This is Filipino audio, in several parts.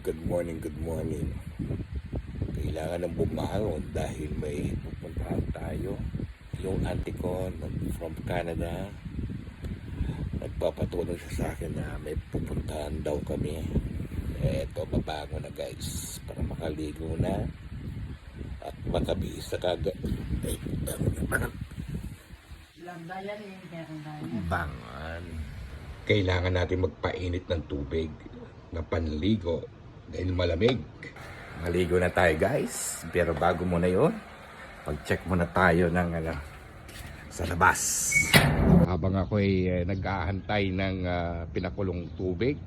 good morning, good morning. Kailangan ng bumangon dahil may pupuntahan tayo. Yung auntie ko from Canada, nagpapatulong siya sa akin na may pupuntahan daw kami. Eto, babago na guys, para makaligo na. At matabis na kagad. Ay, eh, bangon. Kailangan natin magpainit ng tubig na panligo dahil malamig. Maligo na tayo guys. Pero bago muna yon, pag-check muna tayo ng ano, sa labas. Habang ako ay eh, nag-aantay ng ah, pinakulong tubig,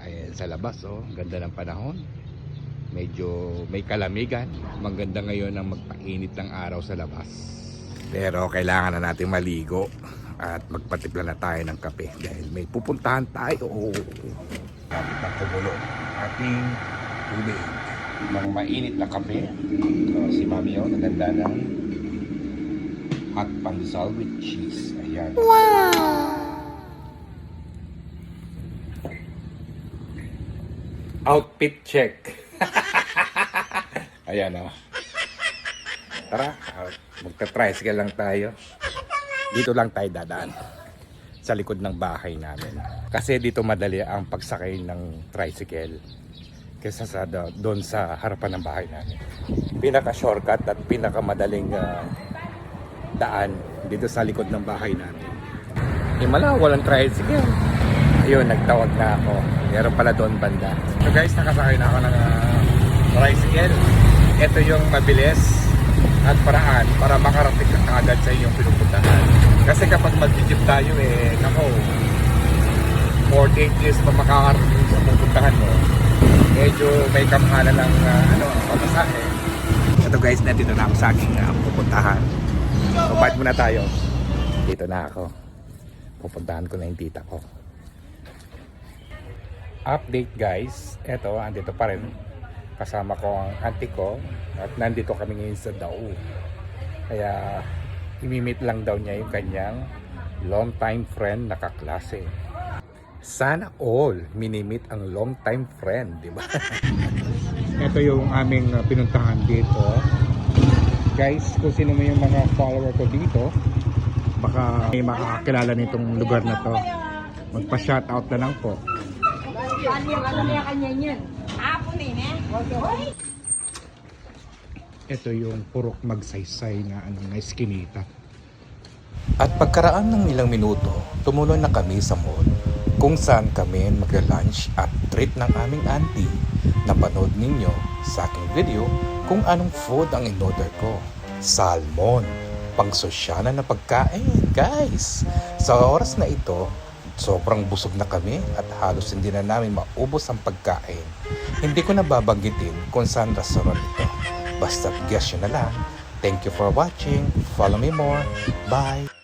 ay sa labas oh, ganda ng panahon. Medyo may kalamigan. Maganda ngayon ang magpainit ng araw sa labas. Pero kailangan na natin maligo at magpatimpla na tayo ng kape dahil may pupuntahan tayo. Kapit na kumulo ating tubig. Mga mainit na kape. So, si Mami yun, naganda ng hot pandesal with cheese. Ayan. Outfit check. Ayan o. Tara, ah, magta-tricycle lang tayo. Dito lang tayo dadaan. Sa likod ng bahay namin. Kasi dito madali ang pagsakay ng tricycle. Kesa sa do- doon sa harapan ng bahay namin. Pinaka shortcut at pinaka madaling ah, daan dito sa likod ng bahay namin. Himala, walang tricycle. Ayun, nagtawag na ako. Meron pala doon banda. So guys, nakasakay na ako ng ah, tricycle. Ito yung mabilis at paraan para makarating ka agad sa iyong pinupuntahan. Kasi kapag mag-jeep tayo eh, nako, 48 years pa makakarating sa pupuntahan mo. Medyo may kamahalan ng ah, ano, pamasahe. Ito guys, nandito na ako sa aking ah, pupuntahan. Bite muna tayo. Dito na ako. Pupuntahan ko na yung tita ko. Update guys. Eto, andito pa rin. Kasama ko ang auntie ko. At nandito kami ngayon sa Dao. Kaya, imimit lang daw niya yung kanyang long time friend na kaklase. Sana all minimit ang long time friend, di ba? Ito yung aming uh, pinuntahan dito. Guys, kung sino mo yung mga follower ko dito, baka may makakakilala nitong lugar na to. Magpa-shoutout na lang po. Ano yung ano kanya yan? Ito yung purok magsaysay na ano na eskinita. At pagkaraan ng ilang minuto, tumuloy na kami sa mall kung saan kami magla-lunch at treat ng aming auntie. Napanood ninyo sa aking video kung anong food ang in-order ko. Salmon, pang sosyalan na pagkain, guys. Sa oras na ito, sobrang busog na kami at halos hindi na namin maubos ang pagkain. Hindi ko na babanggitin kung saan restaurant ito. Basta't guess yun na lang. Thank you for watching. Follow me more. Bye!